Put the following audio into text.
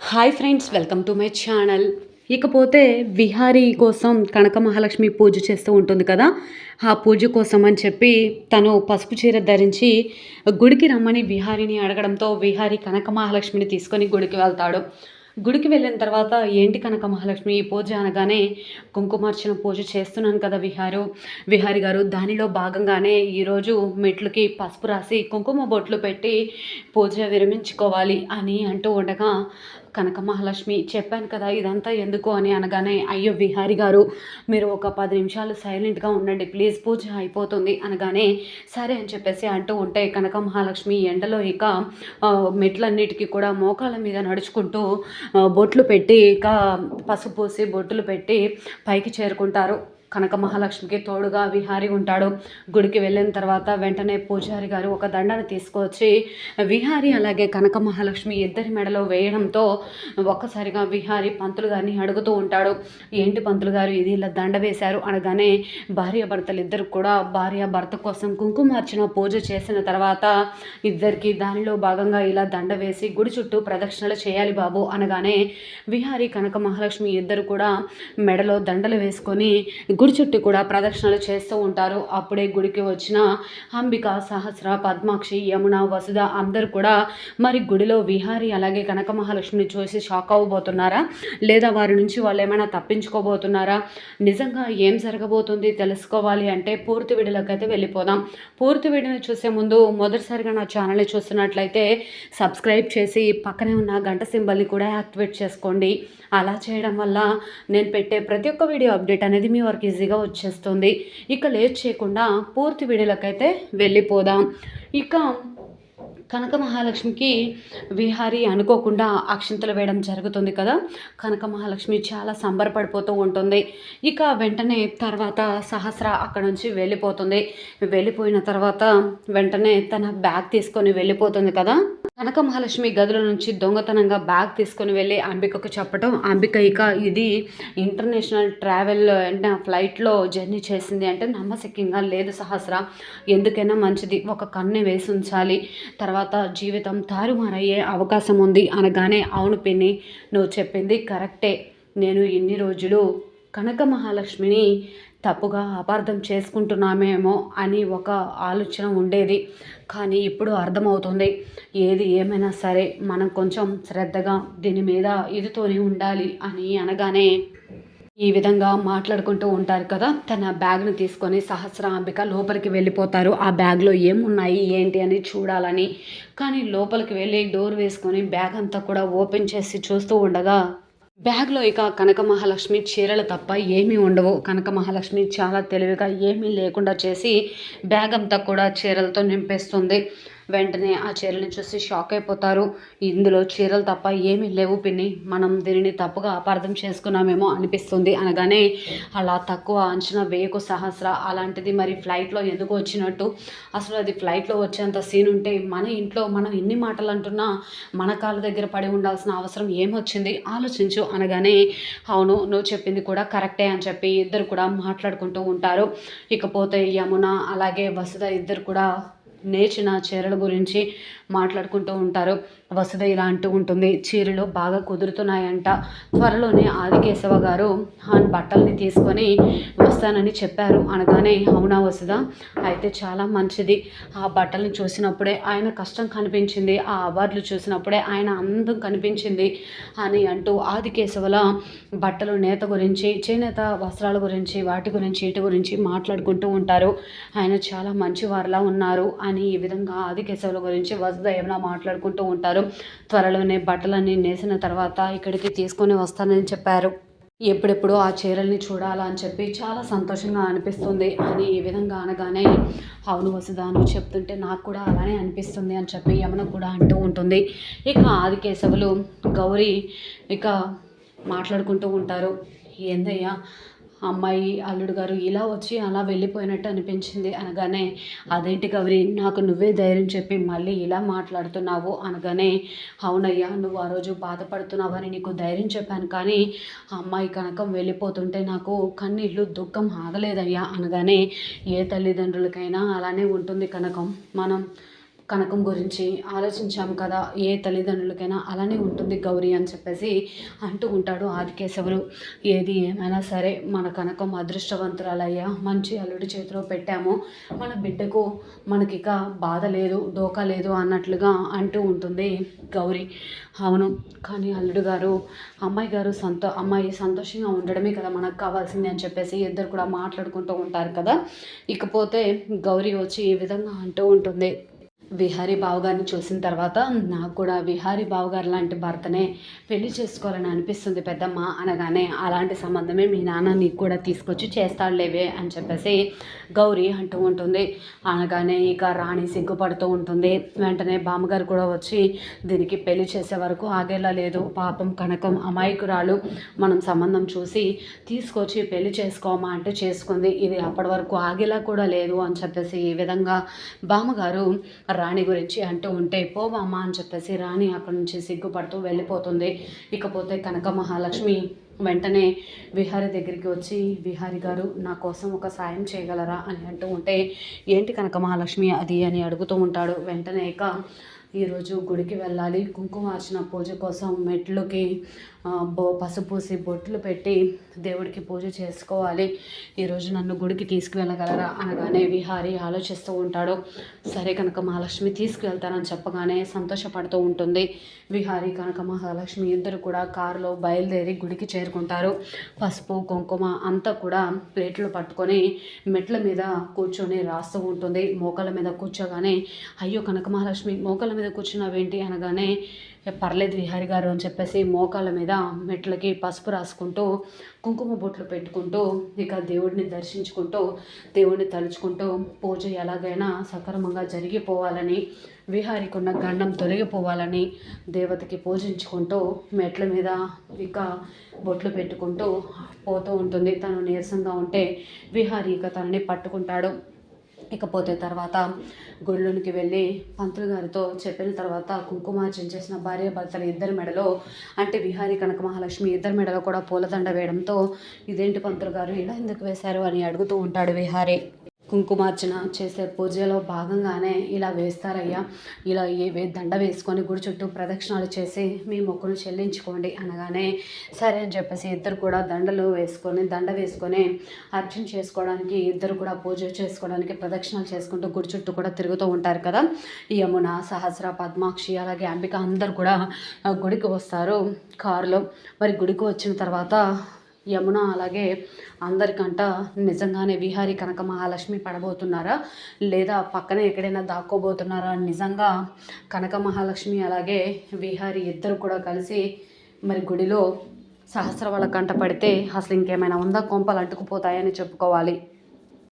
Hi friends welcome to my channel ఇకపోతే విహారీ కోసం కనక మహాలక్ష్మి పూజ చేస్తూ ఉంటుంది కదా. ఆ పూజ కోసం అని చెప్పి తను పసుపు చీర ధరించి గుడికి రమ్మని విహారీని అడగడంతో విహారీ కనక మహాలక్ష్మిని తీసుకొని గుడికి వెళ్తాడు. గుడికి వెళ్ళిన తర్వాత ఏంటి కనక మహాలక్ష్మి ఈ పూజ అనగానే కుంకుమార్చన పూజ చేస్తున్నాను కదా విహారు. విహారి గారు దానిలో భాగంగానే ఈరోజు మెట్లకి పసుపు రాసి కుంకుమ బొట్లు పెట్టి పూజ విరమించుకోవాలి అని అంటూ ఉండగా కనక మహాలక్ష్మి చెప్పాను కదా ఇదంతా ఎందుకు అని అనగానే అయ్యో విహారి గారు మీరు ఒక పది నిమిషాలు సైలెంట్గా ఉండండి ప్లీజ్ పూజ అయిపోతుంది అనగానే సరే అని చెప్పేసి అంటూ ఉంటే కనక మహాలక్ష్మి ఎండలో ఇక మెట్లన్నిటికీ కూడా మోకాళ్ళ మీద నడుచుకుంటూ బొట్లు పెట్టి ఇక పసుపు పోసి బొట్లు పెట్టి పైకి చేరుకుంటారు. కనక మహాలక్ష్మికి తోడుగా విహారి ఉంటాడు. గుడికి వెళ్ళిన తర్వాత వెంటనే పూజారి గారు ఒక దండను తీసుకొచ్చి విహారి అలాగే కనక మహాలక్ష్మి ఇద్దరి మెడలో వేయడంతో ఒక్కసారిగా విహారి పంతులు గారిని అడుగుతూ ఉంటాడు. ఏంటి పంతులు గారు ఇది ఇలా దండ వేశారు? అనగానే భార్య భర్తలు ఇద్దరు కూడా భార్య భర్త కోసం కుంకుమార్చన పూజ చేసిన తర్వాత ఇద్దరికి దానిలో భాగంగా ఇలా దండ వేసి గుడి చుట్టూ ప్రదక్షిణలు చేయాలి బాబు అనగానే విహారి కనక మహాలక్ష్మి ఇద్దరు కూడా మెడలో దండలు వేసుకొని గుడి చుట్టూ కూడా ప్రదక్షిణలు చేస్తూ ఉంటారు. అప్పుడే గుడికి వచ్చిన అంబిక సహస్ర పద్మాక్షి యమున వసుధ అందరు కూడా మరి గుడిలో విహారి అలాగే కనక మహాలక్ష్మిని చూసి షాక్ అవ్వబోతున్నారా? లేదా వారి నుంచి వాళ్ళు ఏమైనా తప్పించుకోబోతున్నారా? నిజంగా ఏం జరగబోతుంది తెలుసుకోవాలి అంటే పూర్తి వీడియోలోకి వెళ్ళిపోదాం. పూర్తి వీడియోని చూసే ముందు మొదటిసారిగా నా ఛానల్ని చూస్తున్నట్లయితే సబ్స్క్రైబ్ చేసి పక్కనే ఉన్న గంట సింబల్ని కూడా యాక్టివేట్ చేసుకోండి. అలా చేయడం వల్ల నేను పెట్టే ప్రతి ఒక్క వీడియో అప్డేట్ అనేది మీ వరకు ఈజీగా వచ్చేస్తుంది. ఇక లేట్ చేయకుండా పూర్తి వీడియోలకైతే వెళ్ళిపోదాం. ఇక కనక మహాలక్ష్మికి విహారి అనుకోకుండా అక్షింతలు వేయడం జరుగుతుంది కదా? కనక మహాలక్ష్మి చాలా సంబరపడిపోతూ ఉంటుంది. ఇక వెంటనే తర్వాత సహస్ర అక్కడ నుంచి వెళ్ళిపోతుంది. వెళ్ళిపోయిన తర్వాత వెంటనే తన బ్యాగ్ తీసుకొని వెళ్ళిపోతుంది కదా? కనక మహాలక్ష్మి గదుల నుంచి దొంగతనంగా బ్యాగ్ తీసుకొని వెళ్ళి అంబికకు చెప్పటం. అంబిక ఇక ఇది ఇంటర్నేషనల్ ట్రావెల్ అంటే ఫ్లైట్లో జర్నీ చేసింది అంటే నమ్మశక్యంగా లేదు సహస్ర. ఎందుకైనా మంచిది. ఒక కన్ను వేసి ఉంచాలి. తర్వాత జీవితం తారుమారయ్యే అవకాశం ఉంది అనగానే అవును పిన్ని నువ్వు చెప్పింది కరెక్టే. నేను ఇన్ని రోజులు కనక మహాలక్ష్మిని తప్పుగా అపార్థం చేసుకుంటున్నామేమో అని ఒక ఆలోచన ఉండేది. కానీ ఇప్పుడు అర్థమవుతుంది. ఏది ఏమైనా సరే మనం కొంచెం శ్రద్ధగా దీని మీద ఇదితోనే ఉండాలి అని అనగానే ఈ విధంగా మాట్లాడుకుంటూ ఉంటారు కదా. తన బ్యాగ్ను తీసుకొని సహస్ర అంబిక లోపలికి వెళ్ళిపోతారు. ఆ బ్యాగ్లో ఏమున్నాయి ఏంటి అని చూడాలని. కానీ లోపలికి వెళ్ళి డోర్ వేసుకొని బ్యాగ్ అంతా కూడా ఓపెన్ చేసి చూస్తూ ఉండగా బ్యాగ్లో ఇక కనక మహాలక్ష్మి చీరలు తప్ప ఏమీ ఉండవు. కనక మహాలక్ష్మి చాలా తెలివిగా ఏమీ లేకుండా చేసి బ్యాగ్ అంతా కూడా చీరలతో నింపేస్తుంది. వెంటనే ఆ చీరలను చూసి షాక్ అయిపోతారు. ఇందులో చీరలు తప్ప ఏమీ లేవు పిన్ని. మనం దీనిని తప్పుగా అపార్థం చేసుకున్నామేమో అనిపిస్తుంది అనగానే అలా తక్కువ అంచనా వేయకు సహస్ర. అలాంటిది మరి ఫ్లైట్లో ఎందుకు వచ్చినట్టు? అసలు అది ఫ్లైట్లో వచ్చేంత సీన్ ఉంటే మన ఇంట్లో మనం ఎన్ని మాటలు అంటున్నా మన కాళ్ళ దగ్గర పడి ఉండాల్సిన అవసరం ఏమొచ్చింది ఆలోచించు అనగానే అవును నువ్వు చెప్పింది కూడా కరెక్టే అని చెప్పి ఇద్దరు కూడా మాట్లాడుకుంటూ ఉంటారు. ఇకపోతే యమున అలాగే వసుధ ఇద్దరు కూడా నేర్చిన చీరల గురించి మాట్లాడుకుంటూ ఉంటారు. వసుధ ఇలా అంటూ ఉంటుంది చీరలు బాగా కుదురుతున్నాయంట. త్వరలోనే ఆదికేశవ గారు ఆ బట్టల్ని తీసుకొని వస్తానని చెప్పారు అనగానే అవునా వసుధ? అయితే చాలా మంచిది. ఆ బట్టల్ని చూసినప్పుడే ఆయన కష్టం కనిపించింది. ఆ అవార్డులు చూసినప్పుడే ఆయన అందం కనిపించింది అని అంటూ ఆదికేశవల బట్టలు నేత గురించి చేనేత వస్త్రాల గురించి వాటి గురించి ఇటు గురించి మాట్లాడుకుంటూ ఉంటారు. ఆయన చాలా మంచివారిలా ఉన్నారు. అని ఈ విధంగా ఆది కేశవుల గురించి వసుదేవన మాట్లాడుకుంటూ ఉంటారు. త్వరలోనే బట్టలన్నీ నేసిన తర్వాత ఇక్కడికి తీసుకొని వస్తానని చెప్పారు. ఎప్పుడెప్పుడు ఆ చీరల్ని చూడాలా అని చెప్పి చాలా సంతోషంగా అనిపిస్తుంది. అని ఈ విధంగా అనగానే అవును వసుదా చెప్తుంటే నాకు కూడా అలానే అనిపిస్తుంది అని చెప్పి యమున కూడా అంటూ ఉంటుంది. ఇక ఆది కేశవులు గౌరీ ఇక మాట్లాడుకుంటూ ఉంటారు. ఏందయ్యా అమ్మాయి అల్లుడు గారు ఇలా వచ్చి అలా వెళ్ళిపోయినట్టు అనిపించింది అనగానే అదేంటి గౌరి నాకు నువ్వే ధైర్యం చెప్పి మళ్ళీ ఇలా మాట్లాడుతున్నావు అనగానే అవునయ్యా నువ్వు ఆ రోజు బాధపడుతున్నావని నీకు ధైర్యం చెప్పాను కానీ అమ్మాయి కనకం వెళ్ళిపోతుంటే నాకు కన్నీళ్ళు దుఃఖం ఆగలేదయ్యా అనగానే ఏ తల్లిదండ్రులకైనా అలానే ఉంటుంది కనకం. మనం కనకం గురించి ఆలోచించాం కదా ఏ తల్లిదండ్రులకైనా అలానే ఉంటుంది గౌరీ అని చెప్పేసి అంటూ ఉంటాడు ఆదికేశవులు ఏది ఏమైనా సరే మన కనకం అదృష్టవంతురాలయ్యా మంచి అల్లుడి చేతిలో పెట్టాము. మన బిడ్డకు మనకిక బాధ లేదు డోకా లేదు అన్నట్లుగా అంటూ ఉంటుంది గౌరీ. అవును కానీ అల్లుడు గారు అమ్మాయి గారు సంతో అమ్మాయి సంతోషంగా ఉండడమే కదా మనకు కావాల్సింది అని చెప్పేసి ఇద్దరు కూడా మాట్లాడుకుంటూ ఉంటారు కదా. ఇకపోతే గౌరీ వచ్చి ఈ విధంగా అంటూ ఉంటుంది. విహారీ బావగారిని చూసిన తర్వాత నాకు కూడా విహారీ బావగారు లాంటి భర్తనే పెళ్ళి చేసుకోవాలని అనిపిస్తుంది పెద్దమ్మ అనగానే అలాంటి సంబంధమే మీ నాన్న నీకు కూడా తీసుకొచ్చి చేస్తాడులేవే అని చెప్పేసి గౌరీ అంటూ ఉంటుంది. అనగానే ఇక రాణి సిగ్గుపడుతూ ఉంటుంది. వెంటనే బామ్మగారు కూడా వచ్చి దీనికి పెళ్ళి చేసే వరకు ఆగేలా లేదు. పాపం కనకం అమాయకురాలు మనం సంబంధం చూసి తీసుకొచ్చి పెళ్ళి చేసుకోమా అంటే చేసుకుంది. ఇది అప్పటి వరకు ఆగేలా కూడా లేదు అని చెప్పేసి ఈ విధంగా బామ్మగారు రాణి గురించి అంటూ ఉంటే పోవమ్మా అని చెప్పేసి రాణి అక్కడి నుంచి సిగ్గుపడుతూ వెళ్ళిపోతుంది. ఇకపోతే కనక మహాలక్ష్మి వెంటనే విహారి దగ్గరికి వచ్చి విహారి గారు నా కోసం ఒక సాయం చేయగలరా? అని అంటూ ఉంటే ఏంటి కనక మహాలక్ష్మి అది? అని అడుగుతూ ఉంటాడు. వెంటనే ఇక ఈరోజు గుడికి వెళ్ళాలి. కుంకుమార్చన పూజ కోసం మెట్లుకి బో పసుపూసి బొట్లు పెట్టి దేవుడికి పూజ చేసుకోవాలి. ఈరోజు నన్ను గుడికి తీసుకువెళ్ళగలరా? అనగానే విహారి ఆలోచిస్తూ ఉంటాడు. సరే కనుక మహాలక్ష్మి తీసుకువెళ్తానని చెప్పగానే సంతోషపడుతూ ఉంటుంది. విహారి కనుక మహాలక్ష్మి ఇద్దరు కూడా కారులో బయలుదేరి గుడికి చేరుకుంటారు. పసుపు కుంకుమ అంతా కూడా ప్లేట్లు పట్టుకొని మెట్ల మీద కూర్చొని రాస్తూ ఉంటుంది. మోకాల మీద కూర్చోగానే అయ్యో కనక మహాలక్ష్మి మోకాల మీద కూర్చున్నావేంటి? అనగానే పర్లేదు విహారి గారు అని చెప్పేసి మోకాళ్ళ మీద మెట్లకి పసుపు రాసుకుంటూ కుంకుమ బొట్లు పెట్టుకుంటూ ఇక దేవుడిని దర్శించుకుంటూ దేవుడిని తలుచుకుంటూ పూజ ఎలాగైనా సక్రమంగా జరిగిపోవాలని విహారికి ఉన్న గండం తొలగిపోవాలని దేవతకి పూజించుకుంటూ మెట్ల మీద ఇక బొట్లు పెట్టుకుంటూ పోతూ ఉంటుంది. తను నీరసంగా ఉంటే విహారి ఇక తనని పట్టుకుంటాడు. ఇకపోతే తర్వాత గుడిలోనికి వెళ్ళి పంతులు గారితో చెప్పిన తర్వాత కుంకుమార్చన చేసిన భార్య భర్తలు ఇద్దరి మెడలో అంటే విహారీ కనక మహాలక్ష్మి ఇద్దరి మెడలో కూడా పూలదండ వేయడంతో ఇదేంటి పంతులు గారు ఇలా ఎందుకు వేశారు అని అడుగుతూ ఉంటాడు విహారీ. కుంకుమార్చన చేసే పూజలో భాగంగానే ఇలా వేస్తారయ్యా. ఇలా ఏ దండ వేసుకొని గుడి చుట్టూ ప్రదక్షిణాలు చేసి మీ మొక్కును చెల్లించుకోండి అనగానే సరే అని చెప్పేసి ఇద్దరు కూడా దండలు వేసుకొని దండ వేసుకొని అర్చన చేసుకోవడానికి ఇద్దరు కూడా పూజ చేసుకోవడానికి ప్రదక్షిణాలు చేసుకుంటూ గుడి చుట్టూ కూడా తిరుగుతూ ఉంటారు కదా. యమున సహస్ర పద్మాక్షి అలాగే అంబిక అందరు కూడా గుడికి వస్తారు. కారులో మరి గుడికి వచ్చిన తర్వాత యమున అలాగే అందరికంట నిజంగానే విహారీ కనక మహాలక్ష్మి పడబోతున్నారా? లేదా పక్కనే ఎక్కడైనా దాక్కోబోతున్నారా? నిజంగా కనక మహాలక్ష్మి అలాగే విహారీ ఇద్దరు కూడా కలిసి మరి గుడిలో సహస్ర వాళ్ళ కంట పడితే అసలు ఇంకేమైనా ఉందా? కొంపలు అంటుకుపోతాయని చెప్పుకోవాలి.